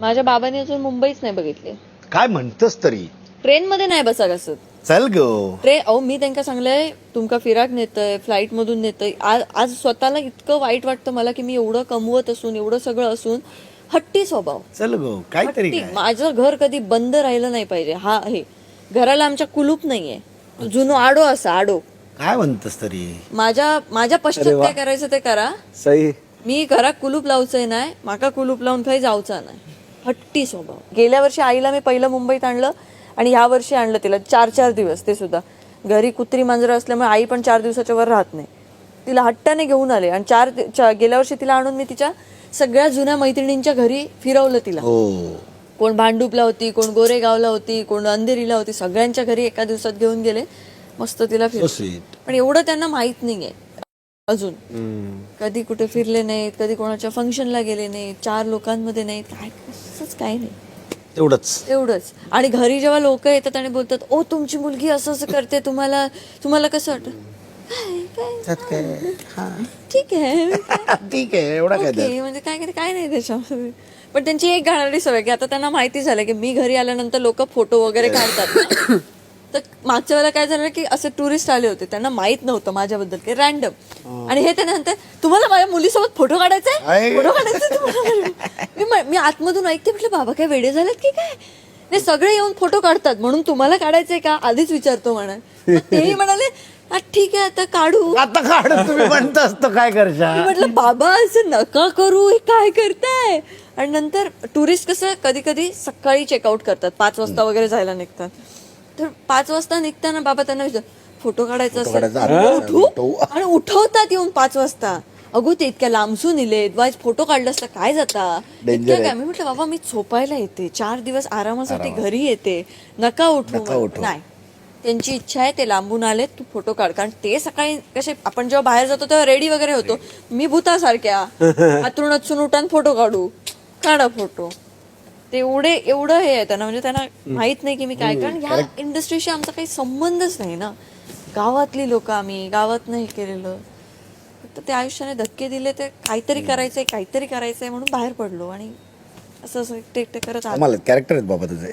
माझ्या बाबांनी अजून मुंबईच नाही बघितली. काय म्हणतस तरी? ट्रेनमध्ये नाही बसा कसत चल ग. ट्रेन अहो मी त्यांना सांगलंय तुमका फिराक नेतय फ्लाईट मधून नेतय. आज आज स्वतःला इतकं वाईट वाटतं मला की मी एवढं कमवत असून एवढं सगळं असून हट्टी स्वभाव. चल ग काहीतरी हट्टी. काय? माझं घर कधी बंद राहिलं नाही पाहिजे. हा आहे घराला आमच्या कुलूप नाहीये. जुनो आडो असा आडो. काय म्हणतस तरी? माझ्या माझ्या पश्चात काय करायचं ते करा. सही मी घरात कुलूप लावचंय नाही माका कुलूप लावून काही जाऊचा नाही. हट्टी स्वभाव. गेल्या वर्षी आईला मी पहिलं मुंबईत आणलं आणि ह्या वर्षी आणलं तिला. चार चार दिवस ते सुद्धा. घरी कुत्री मांजरं असल्यामुळे आई पण चार दिवसाच्या वर राहत नाही. तिला हट्टाने घेऊन आले आणि चार चा- गेल्या वर्षी तिला आणून मी तिच्या सगळ्या जुन्या मैत्रिणींच्या घरी फिरवलं तिला. हो. कोण भांडूपला होती कोण गोरेगावला होती कोण अंधेरीला होती सगळ्यांच्या घरी एका दिवसात घेऊन गेले. मस्त तिला फिर पण एवढं त्यांना माहीत नाहीये. अजून. कधी कुठे फिरले नाहीत कधी कोणाच्या फंक्शनला गेले नाहीत चार लोकांमध्ये नाहीत काय असंच काही नाही. तेवढंच एवढंच. आणि घरी जेव्हा लोक येतात आणि बोलतात ओ तुमची मुलगी असं असं करते तुम्हाला तुम्हाला कसं वाटतं? काय काय? त्यात काय? हा. ठीक आहे. ठीक आहे एवढा काय त्यात. ओके म्हणजे काय काय काय नाही त्याच्यामध्ये. पण त्यांची एक घालणारी सवय की आता त्यांना माहिती झालं की मी घरी आल्यानंतर लोक फोटो वगैरे काढतात ना. तर मागच्या वेळेला काय झालं की असे टुरिस्ट आले होते त्यांना माहीत नव्हतं माझ्याबद्दल की रॅन्डम आणि हे त्यांना म्हणतात तुम्हाला माझ्या मुलीसोबत फोटो काढायचा आहे? फोटो काढायचा तुम्हाला? मी आतमधून ऐकते म्हटलं बाबा काय वेडे झालेत की काय? नाही सगळे येऊन फोटो काढतात म्हणून तुम्हाला काढायचंय का? आधीच विचारतो म्हणा तेही म्हणाले "हा, ठीक आहे आता काढू. आता काढ तुम्ही म्हणतस तर काय म्हटलं बाबा असं नका करू हे काय करताय? आणि नंतर टुरिस्ट कसं कधी कधी सकाळी चेकआउट करतात पाच वाजता वगैरे जायला निघतात. तर पाच वाजता निघताना बाबा त्यांना विचार फोटो काढायचा असेल काढायचा, हा? उठू उठवू. आणि उठवतात येऊन पाच वाजता. अगो ते इतक्या लांबसून इलेत वाईज फोटो काढलं असता काय जाता? Danger इतक्या आहे. काय मी म्हटलं बाबा मी झोपायला येते. चार दिवस आरामासाठी घरी येते. नका उठू नका. नाही. त्यांची इच्छा आहे ते लांबून आले तू फोटो काढ. कारण ते सकाळी कसे आपण जेव्हा बाहेर जातो तेव्हा रेडी वगैरे होतो. मी भूतासारख्या. अचून उठान फोटो काढू. काढा फोटो. ते एवढे एवढं हे आहे त्यांना. म्हणजे त्यांना माहीत नाही की मी काय. कारण ह्या इंडस्ट्रीशी आमचा काही संबंधच नाही ना. गावातली लोक आम्ही गावात नाही केलेलं. फक्त त्या आयुष्याने धक्के दिले ते काहीतरी करायचंय काहीतरी करायचंय म्हणून बाहेर पडलो. आणि असं असं एकटे एकटे करत आलो. कॅरेक्टर आहेत बाबा तुझे.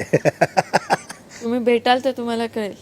तुम्ही भेटाल तर तुम्हाला कळेल.